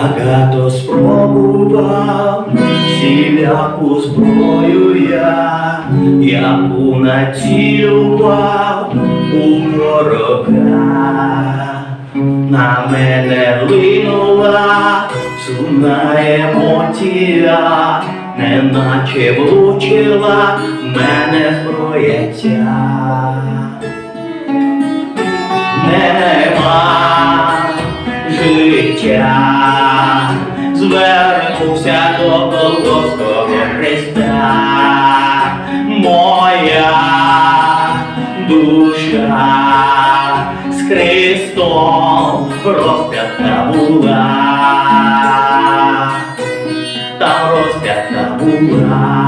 Багато спробував, всіляку зброю я, яку націлував у ворога, на мене линула сумна емоція, неначе влучила мене зброя. Життя, звернувся до Голгофського Христа, моя душа з Христом розп'ята була, там розп'ята була.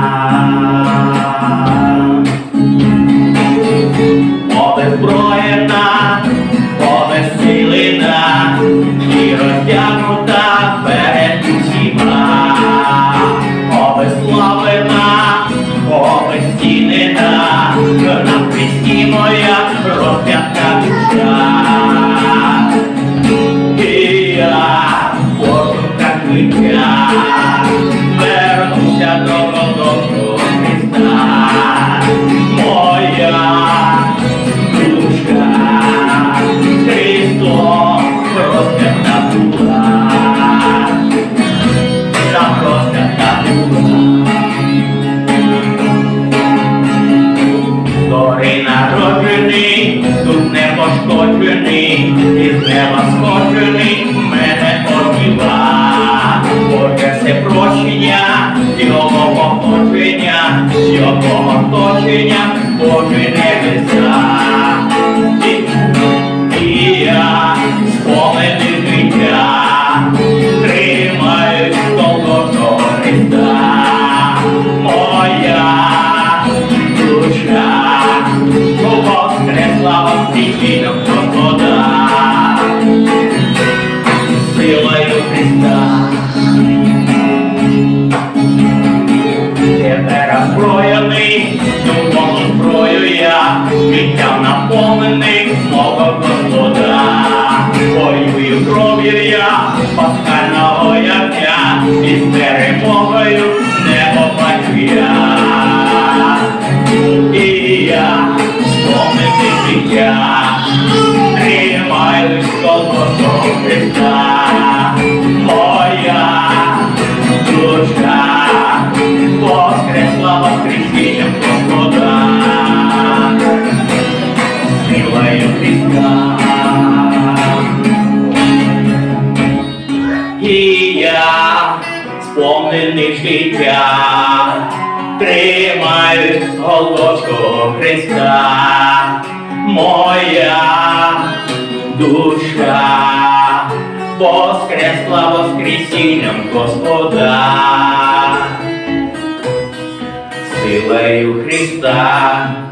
На пісні моя розп'ята душа. І я Божу так пошкоджений, із неба сходжений, мене одіва. Боже все прощення, його походження, його оточення, Боже небеса. І, і я спомени життя, тримаюсь Христа. Моя душа, воскресла воскресінням Господа, силою Христа. Тепер озброєний, духовну зброю я, життям наповнений мого Господа. Воюю кров'ю я, паскального ягня, і з перемогою життя, тримаюсь Голгофського Христа. Моя душа воскресла воскресінням Господа, силою Христа. І я сповнений життя, тримаюсь Голгофського Христа, моя душа воскресла воскресінням Господа, силою Христа.